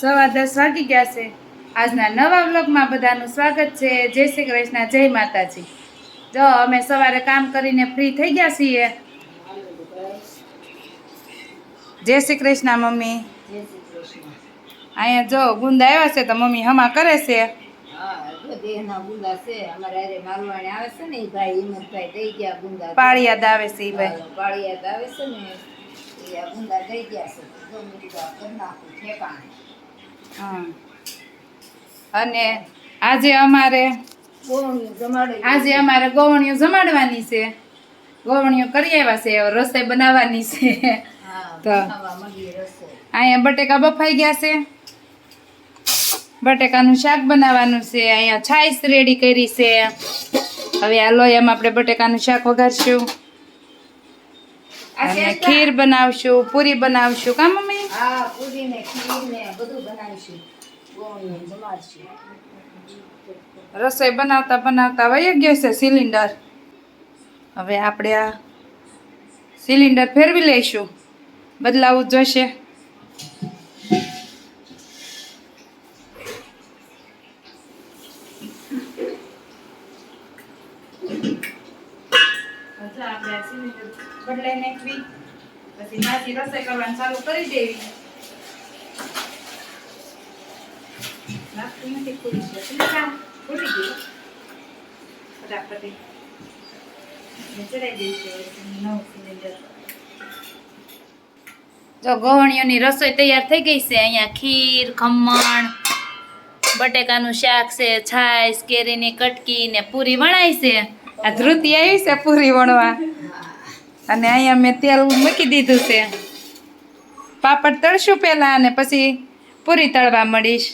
સવા દસ વાગી ગયા છે. આજના નવા વ્લોગમાં બધાનું સ્વાગત છે. જય શ્રી કૃષ્ણ, જય માતાજી. જો, અમે સવારે કામ કરીને ફ્રી થઈ ગયા છીએ. જય શ્રી કૃષ્ણ, મમ્મી. અહીંયા જો ગુંદા આવ્યા છે તો મમ્મી હમા કરે છે. દેહના ગુંદા અરે મારવાણી આવે છે ને, એ ભાઈ હિંમતભાઈ દઈ ગયા ગુંદા પાળિયાદ આવે છે. એ ભાઈ પાળિયાદ આવે છે ને અને આજે અમારે આજે અમારે ગોવણીઓ જમાડવાની છે. ગોવણીઓ કરી આવ્યા છે રસોઈ બનાવવાની છે. તો. અહીંયા બટેકા બફાઈ ગયા છે. બટેકાનું શાક બનાવવાનું છે અહીંયા છાશ રેડી કરી છે. હવે આ લોહીમાં આપણે બટેકાનું શાક વઘારશું. અને ખીર બનાવશું પૂરી બનાવશું કા મમ્મી? હા પૂરી ને ખીર ને બધું બનાવીશું. રસોઈ બનાવતા બનાવતા વહી ગયો છે સિલિન્ડર. હવે આપણે આ સિલિન્ડર ફેરવી લઈશું. બદલાવું જ જોશે આપણે આ સિલિન્ડર બદલાઈ નાખવી પછી પાછી રસોઈ કરવાનું ચાલુ કરી દેવી. તૈયાર થઈ ગઈ છે. અહીંયા ખીર, ખમણ, બટેકાનું શાક છે, છાશ, કેરીની કટકી ને પૂરી વણાય છે. આ ધ્રુતિ આવી છે પૂરી વણવા. અને અહીંયા મેં તેલ મૂકી દીધું છે. પાપડ તળશું પહેલાં અને પછી પૂરી તળવા મળીશ.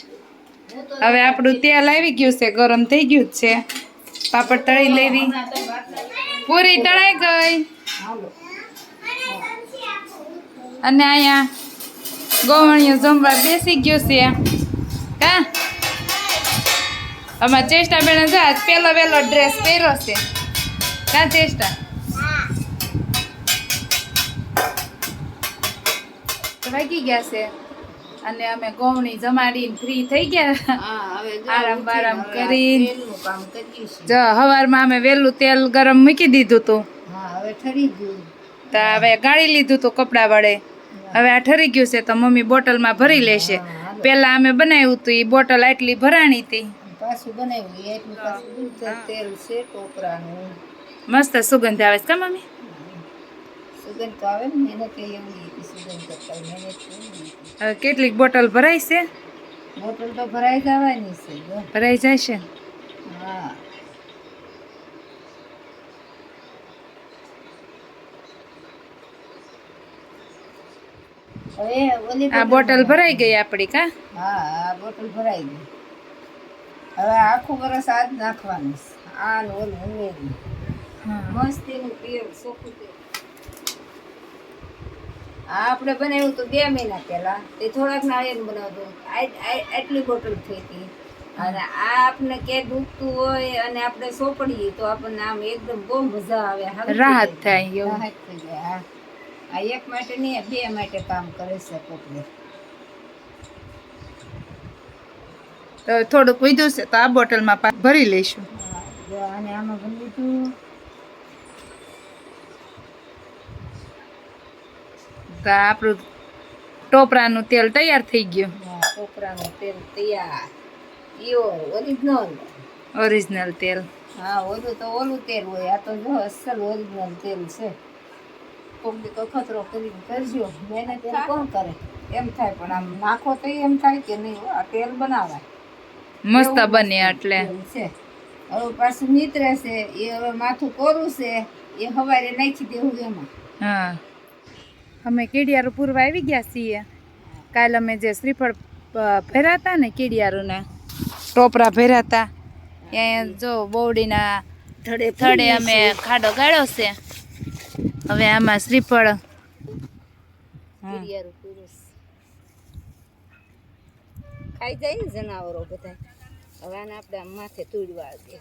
હવે આપણું તેલ આવી ગયું છે, ગરમ થઈ ગયું જ છે. પાપડ તળી લેવી. પૂરી તળાઈ ગઈ. અને અહીંયા ગોવણિયું જમવા બેસી ગયું છે. કા? આમાં ચેષ્ટા બેન જો પેલો વેલો ડ્રેસ પહેર્યો છે. કા ચેષ્ટા? વાગી ગયા છે. અને અમે ગોવણી જમાડીને ફ્રી થઈ ગયા. હવે આરામ બારામ કરી. જો સવારમાં અમે વહેલું તેલ ગરમ મૂકી દીધું હતું. તો હવે ગાળી લીધું હતું કપડા વડે. હવે આ ઠરી ગયું છે તો મમ્મી બોટલમાં ભરી લેશે. પહેલાં પેલા અમે બનાવ્યું હતું એ બોટલ આટલી ભરાણી હતી. મસ્ત સુગંધ આવે છે મમ્મી? સુગંધ તો આવે ને મહેનત એ એવડી હવે કેટલીક બોટલ ભરાય છે? બોટલ તો ભરાઈ જવાની છે ભરાઈ જાય છે હા ઓલી આ બોટલ ભરાઈ ગઈ આપડી કા? હા આ બોટલ ભરાઈ ગઈ. હવે આખું વરસ આ જ નાખવાનું. આ ઓલું ઉમેરી મસ્ત એનું સોખું આપણે બનાવ્યું હતું બે મહિના પહેલા. તે થોડાક નાળિયેર બનાવતું આટલી બોટલ થઈ હતી. અને આ આપણે કે દુખતું હોય અને આપણે સોપડીએ તો આપણને આમ એકદમ બહુ મજા આવે. રાહત થાય રાહત થઈ જાય હા. આ એક માટે નહીં બે માટે કામ કરે છે પોપડે તો થોડુંક વધ્યું છે તો આ બોટલમાં ભરી લઈશું. અને આમાં ભરી લીધું તો આપણું ટોપરાનું તેલ તૈયાર થઈ ગયું. ટોપરાનું તેલ તૈયાર. ઈઓ ઓરિજિનલ ઓરિજિનલ તેલ. હા ઓલું તો ઓલું તેલ હોય. આ તો જો અસલ ઓરિજિનલ તેલ છે. કોમની ખતરો કરીને કરજો. મહેનત કોણ કરે? એમ થાય પણ આમ નાખો તો એમ થાય કે નહીં આ તેલ બનાવાય. મસ્ત બને એટલે. છે. હવે પાછું નીતરે છે એ હવે માથું કોરું છે એ હવારે નાખી દેવું એમાં. હા. અમે કેડિયારો પૂરવા આવી ગયા છીએ. કાલ અમે જે શ્રીફળ ભર્યા હતા ને કેડિયારોના ટોપરા ભર્યા હતા ત્યાં જો બોવડીના થડે થડે અમે ખાડો ગાળ્યો છે. હવે આમાં શ્રીફળ ખાઈ જાય ને જનાવરો બધા હવે આને આપણે માથે તૂડવા દે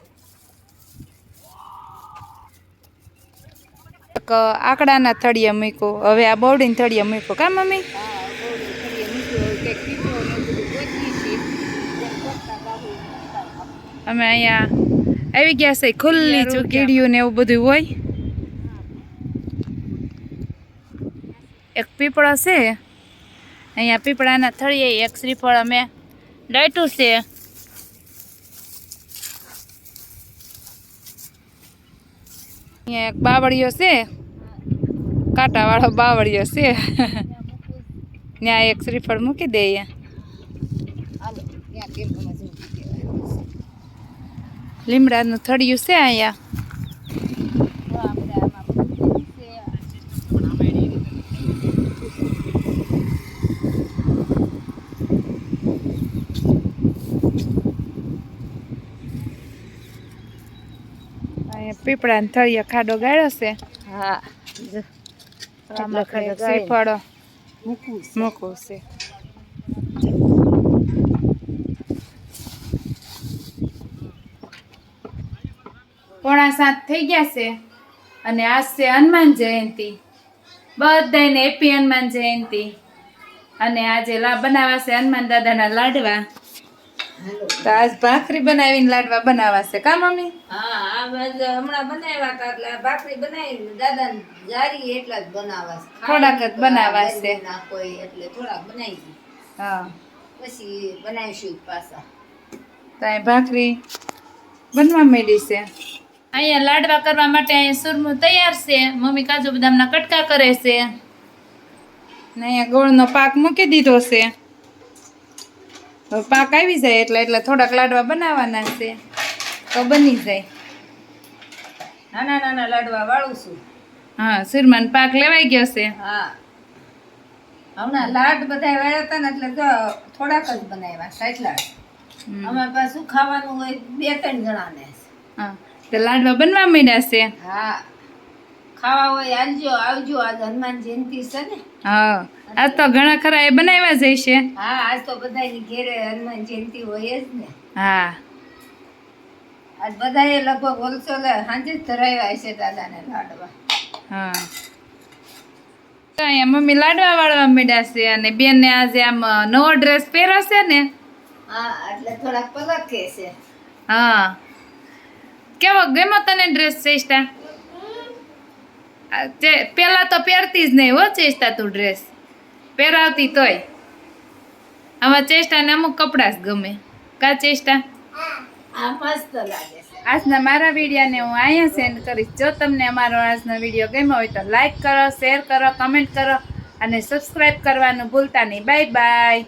એક આકડાના થળિયા મૂકો હવે આ બોવડીને થળિયા મૂકો કા મમ્મી? અમે અહીંયા આવી ગયા છે ખુલ્લી ચૂકીડિયું ને એવું બધું હોય. એક પીપળો છે. અહીંયા પીપળાના થળીએ એક શ્રીફળ અમે લાટ્યું છે. અહીંયા એક બાવળીઓ છે. કાંટાવાળો બાવળીઓ છે. ત્યાં એક શ્રીફળ મૂકી દે અહીંયા. લીમડાનું થળિયું છે અહીંયા તો આપણે આમાં બધું છે. અહીંયા પીપળાના થળિયા ખાડો ગાળ્યો છે. હા. શ્રીફળ મૂકવું છે. પોણા સાત થઈ ગયા છે. અને આજ છે હનુમાન જયંતિ. બધાને હેપી હનુમાન જયંતિ. અને આજે લા બનાવવા છે હનુમાન દાદાના લાડવા. તો આજ ભાખરી બનાવીને લાડવા બનાવાશે. કા મમ્મી? હા આ બધા હમણાં બનાવ્યા હતા એટલે ભાખરી બનાવી દાદા જારી એટલા જ બનાવાશે. થોડાક જ બનાવાશે. ના કોઈ એટલે થોડાક બનાવી હા. પછી બનાવીશું પાછા. ત્યાં ભાખરી બનવા માંડી છે. અહીંયા લાડવા કરવા માટે અહીંયા સુરમું તૈયાર છે. મમ્મી કાજુ બદામના કટકા કરે છે. ને અહીંયા ગોળનો પાક મૂકી દીધો છે. હવે પાક આવી જાય એટલે એટલે થોડાક લાડવા બનાવવાના છે. તો બની જાય. નાના નાના લાડવા વાળું છું. હા સુરમાન પાક લેવાઈ ગયો છે. હા. હમણાં લાડ બધા વાળ્યા હતા ને એટલે જો થોડાક જ બનાવ્યા સાટલા હમ. અમે પાછું ખાવાનું હોય બે ત્રણ જણાને હા તો લાડવા બનવા માંડ્યા છે. હા. ખાવા હોય આવજો આવજો. આજ હનુમાન જયંતિ છે ને. હા. આજ તો ઘણા ખરા એ બનાવ્યા જ હશે હા આજ તો બધાની ઘેરે હનુમાન જયંતિ હોય જ ને. હા. આજ બધાએ લગભગ હોલસેલ સાંજે જ ધરાવ્યા હશે દાદાને લાડવા. હા. તો અહીંયા મમ્મી લાડવા વાળવા માંડ્યા છે અને બેનને આજે આમ નવો ડ્રેસ પહેરાશે ને. હા એટલે થોડાક પલકે છે. હા. કેવો ગમ્યો તને ડ્રેસ ચેષ્ટા તે પહેલાં તો પહેરતી જ નહીં હો ચેષ્ટા તું ડ્રેસ પહેરાવતી તોય. આમાં ચેષ્ટાને અમુક કપડાં જ ગમે. કા ચેષ્ટા? આજના મારા વિડીયાને હું અહીંયા સેન્ડ કરીશ. જો તમને અમારો આજનો વીડિયો ગમ્યો હોય તો લાઈક કરો શેર કરો કમેન્ટ કરો અને સબસ્ક્રાઈબ કરવાનું ભૂલતા નહીં બાય બાય